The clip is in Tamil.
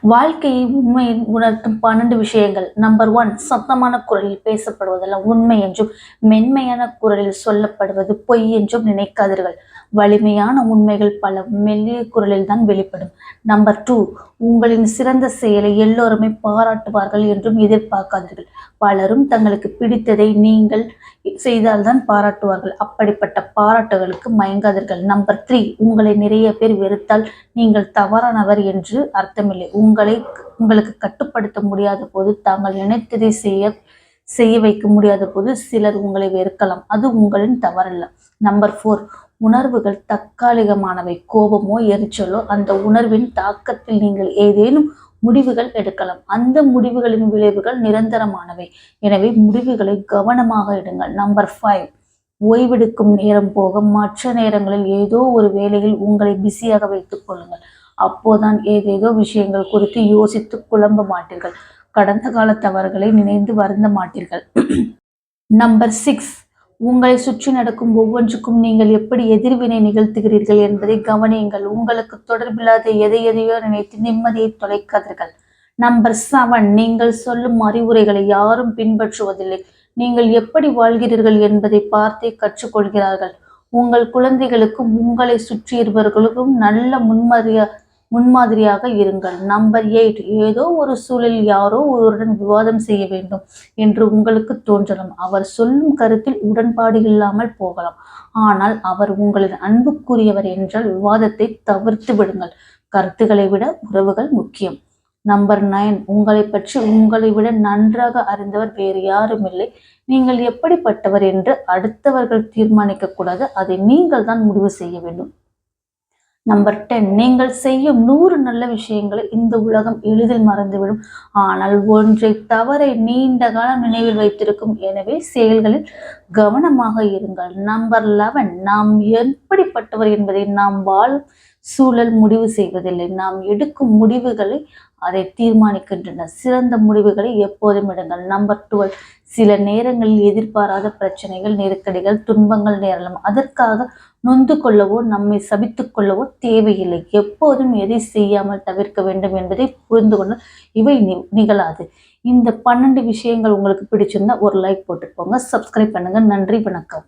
வாழ்க்கையை உண்மையை உணர்த்தும் பன்னெண்டு விஷயங்கள். நம்பர் ஒன் சத்தமான குரலில் பேசப்படுவதெல்லாம் உண்மை என்றும் மென்மையான குரலில் சொல்லப்படுவது பொய் என்றும் நினைக்காதீர்கள். வலிமையான உண்மைகள் பல மெல்லிய குரலில் தான் வெளிப்படும். நம்பர் டூ உங்களின் சிறந்த செயலை எல்லோருமே பாராட்டுவார்கள் என்றும் எதிர்பார்க்காதீர்கள். பலரும் தங்களுக்கு பிடித்ததை நீங்கள் செய்தால்தான் பாராட்டுவார்கள். அப்படிப்பட்ட பாராட்டுகளுக்கு மயங்காதீர்கள். நம்பர் த்ரீ உங்களை நிறைய பேர் வெறுத்தால் நீங்கள் தவறானவர் என்று அர்த்தமில்லை. உங்களை உங்களுக்கு கட்டுப்படுத்த முடியாத போது தாங்கள் நினைத்ததை செய்ய செய்ய வைக்க முடியாத போது சிலர் உங்களை வெறுக்கலாம். அது உங்களின் தவறல்ல. நம்பர் ஃபோர் உணர்வுகள் தற்காலிகமானவை கோபமோ எரிச்சலோ அந்த உணர்வின் தாக்கத்தில் நீங்கள் ஏதேனும் முடிவுகள் எடுக்கலாம். அந்த முடிவுகளின் விளைவுகள் நிரந்தரமானவை. எனவே முடிவுகளை கவனமாக எடுங்கள். நம்பர் ஃபைவ் ஓய்வெடுக்கும் நேரம் போக மற்ற நேரங்களில் ஏதோ ஒரு வேலையில் உங்களை பிஸியாக வைத்துக் கொள்ளுங்கள். அப்போதான் ஏதேதோ விஷயங்கள் குறித்து யோசித்து குழம்ப மாட்டீர்கள். கடந்த கால தவறுகளை நினைந்து வருந்த மாட்டீர்கள். நம்பர் சிக்ஸ் உங்களை சுற்றி நடக்கும் ஒவ்வொன்றுக்கும் நீங்கள் எப்படி எதிர்வினை நிகழ்த்துகிறீர்கள் என்பதை கவனியுங்கள். உங்களுக்கு தொடர்பில்லாத எதை எதையோ நினைத்து நிம்மதியை தொலைக்காதீர்கள். நம்பர் செவன் நீங்கள் சொல்லும் அறிவுரைகளை யாரும் பின்பற்றுவதில்லை. நீங்கள் எப்படி வாழ்கிறீர்கள் என்பதை பார்த்தே கற்றுக்கொள்கிறார்கள். உங்கள் குழந்தைகளுக்கும் உங்களை சுற்றியிருப்பவர்களுக்கும் நல்ல முன்மரியா முன்மாதிரியாக இருங்கள். நம்பர் எயிட் ஏதோ ஒரு சூழலில் யாரோ ஒருவருடன் விவாதம் செய்ய வேண்டும் என்று உங்களுக்கு தோன்றலாம். அவர் சொல்லும் கருத்தில் உடன்பாடு இல்லாமல் போகலாம். ஆனால் அவர் உங்களின் அன்புக்குரியவர் என்றால் விவாதத்தை தவிர்த்து விடுங்கள். கருத்துக்களை விட உறவுகள் முக்கியம். நம்பர் நைன் உங்களை பற்றி உங்களை விட நன்றாக அறிந்தவர் வேறு யாரும் இல்லை. நீங்கள் எப்படிப்பட்டவர் என்று அடுத்தவர்கள் தீர்மானிக்க கூடாது. அதை நீங்கள் தான் முடிவு செய்ய வேண்டும். நம்பர் டென் நீங்கள் செய்யும் நூறு நல்ல விஷயங்களை இந்த உலகம் எளிதில் மறந்துவிடும். ஆனால் ஒன்றை தவறை நீண்ட காலம் நினைவில் வைத்திருக்கும். எனவே செயல்களில் கவனமாக இருங்கள். நம்பர் லெவன் நாம் எப்படிப்பட்டவர் என்பதை நாம் வாழும் சூழல் முடிவு செய்வதில்லை. நாம் எடுக்கும் முடிவுகளை அதை தீர்மானிக்கின்றன சிறந்த முடிவுகளை எப்போதும் எடுங்கள். நம்பர் டுவெல் சில நேரங்களில் எதிர்பாராத பிரச்சனைகள் நெருக்கடிகள் துன்பங்கள் நேரலாம். அதற்காக நொந்து கொள்ளவோ நம்மை சபித்து கொள்ளவோ தேவையில்லை. எப்போதும் எதை செய்யாமல் தவிர்க்க வேண்டும் என்பதை புரிந்து கொண்டு இவை நிகழாது. இந்த பன்னெண்டு விஷயங்கள் உங்களுக்கு பிடிச்சிருந்தா ஒரு லைக் போட்டுக்கோங்க. சப்ஸ்கிரைப் பண்ணுங்க. நன்றி வணக்கம்.